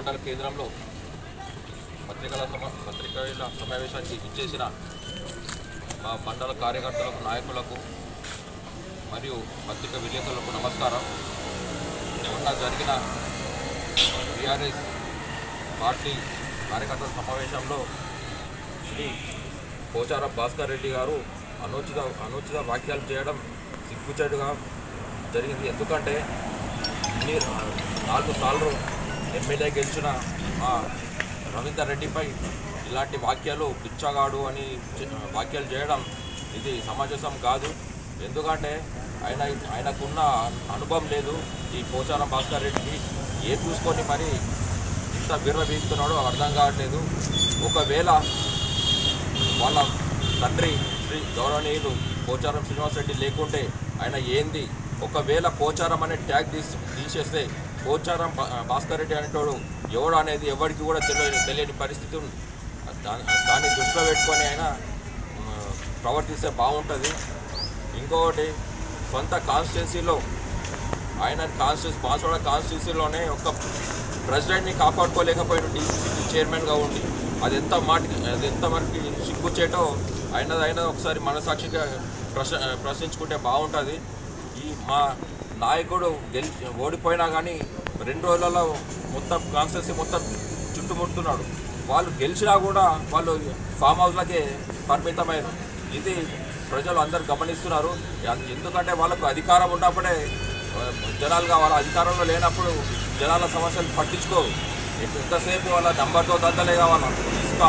మండల కేంద్రంలో పత్రికల సమ పత్రికల సమావేశానికి ఇచ్చేసిన మా మండల కార్యకర్తలకు నాయకులకు మరియు పత్రిక విలేకరులకు నమస్కారం. నిన్న జరిగిన టీఆర్ఎస్ పార్టీ కార్యకర్తల సమావేశంలో శ్రీ పోచార భాస్కర్ రెడ్డి గారు అనుచిత అనుచిత వ్యాఖ్యలు చేయడం సిగ్గుచేటుగా జరిగింది. ఎందుకంటే నాలుగు సార్లు ఎమ్మెల్యే గెలిచిన రవీందర్ రెడ్డిపై ఇలాంటి వాక్యాలు పిచ్చగాడు అని వాక్యాలు చేయడం ఇది సమంజసం కాదు. ఎందుకంటే ఆయన ఆయనకున్న అనుభవం లేదు ఈ పోచారం భాస్కర్ రెడ్డికి. ఏ చూసుకొని మరి ఇంత బిర్ర అర్థం కావట్లేదు. ఒకవేళ వాళ్ళ తండ్రి శ్రీ గౌరవనీయులు పోచారం శ్రీనివాసరెడ్డి లేకుంటే ఆయన ఏంది? ఒకవేళ పోచారం అనే ట్యాగ్ తీసి తీసేస్తే పోచారం భాస్కర్ రెడ్డి అనేటోడు ఎవడు అనేది ఎవరికి కూడా తెలియని తెలియని పరిస్థితి ఉంది. దాన్ని దృష్టిలో పెట్టుకొని ఆయన ప్రవర్తిస్తే బాగుంటుంది. ఇంకొకటి సొంత కాన్స్టిట్యున్సీలో ఆయన కాన్స్టిట్యూన్సీ బాన్సవాడ కాన్స్టిట్యున్సీలోనే ఒక ప్రెసిడెంట్ని కాపాడుకోలేకపోయిన డీసీసీ చైర్మన్గా ఉండి అది ఎంత మాటికి అది ఎంత మనకి సిగ్గుచేటో అయినది అయినా ఒకసారి మనసాక్షిగా ప్రశ్న ప్రశ్నించుకుంటే బాగుంటుంది. ఈ మా నాయకుడు గెలి ఓడిపోయినా కానీ రెండు రోజులలో మొత్తం కాన్స్టిట్యూన్సీ మొత్తం చుట్టుముడుతున్నాడు. వాళ్ళు గెలిచినా కూడా వాళ్ళు ఫామ్ హౌస్లకే పరిమితమయ్యారు ఇది ప్రజలు అందరు గమనిస్తున్నారు. ఎందుకంటే వాళ్ళకు అధికారం ఉన్నప్పుడే జనాలుగా వాళ్ళ అధికారంలో లేనప్పుడు జనాల సమస్యలు పట్టించుకోరు. ఎంతసేపు వాళ్ళ నంబర్తో దందలే కావాలి? ఇసుక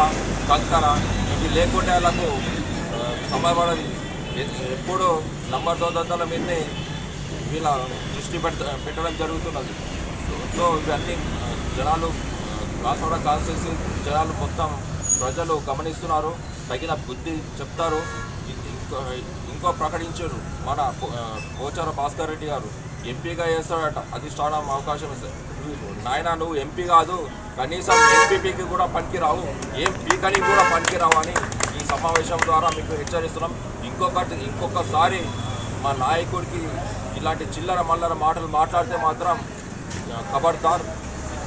కంకర ఇవి లేకుంటే వాళ్ళకు సమయపడదు ఎప్పుడు నంబర్తో దందల మీదనే వీళ్ళ దృష్టి పెట్ట పెట్టడం జరుగుతున్నది. సో- ఇవన్నీ జనాలు రాసవడ కాన్స్టిట్యూన్సీ జనాలు మొత్తం ప్రజలు గమనిస్తున్నారు తగిన బుద్ధి చెప్తారు. ఇంకో ఇంకో ప్రకటించారు మన పోచార భాస్కర్ రెడ్డి గారు. ఎంపీగా చేస్తాడట అధిష్టానం అవకాశం ఇస్తారు నాయన నువ్వు ఎంపీ కాదు కనీసం ఎంపీపీకి కూడా పనికిరావు ఏం పీకని కూడా పనికిరావు అని ఈ సమావేశం ద్వారా మీకు హెచ్చరిస్తున్నాం. ఇంకొకటి ఇంకొకసారి మా నాయకుడికి ఇలాంటి చిల్లర మల్లర మాటలు మాట్లాడితే మాత్రం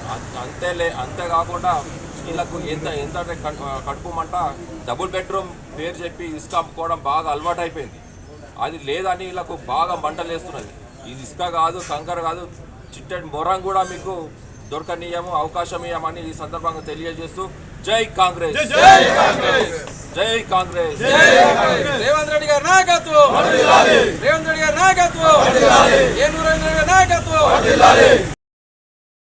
ఆ, అంతేలే అంతేకాకుండా వీళ్ళకు ఎంత ఎంత అంటే కడుపు మంట డబుల్ బెడ్రూమ్ పేరు చెప్పి ఇసుక అమ్ముకోవడం బాగా అలవాటు అయిపోయింది అది లేదని వీళ్ళకు బాగా మంటలేస్తున్నది. ఇది ఇసుక కాదు కంకర కాదు చిట్టడి మొరం కూడా మీకు దొరకనీయము అవకాశం ఇవ్వమని ఈ సందర్భంగా తెలియజేస్తూ జై కాంగ్రెస్! జై కాంగ్రెస్! జై కాంగ్రెస్. రేవంత్ రెడ్డి గారి నాయకత్వం. రేవంత్ రెడ్డి గారి నాయకత్వం. ఏనూరు రెడ్డి గారి నాయకత్వం.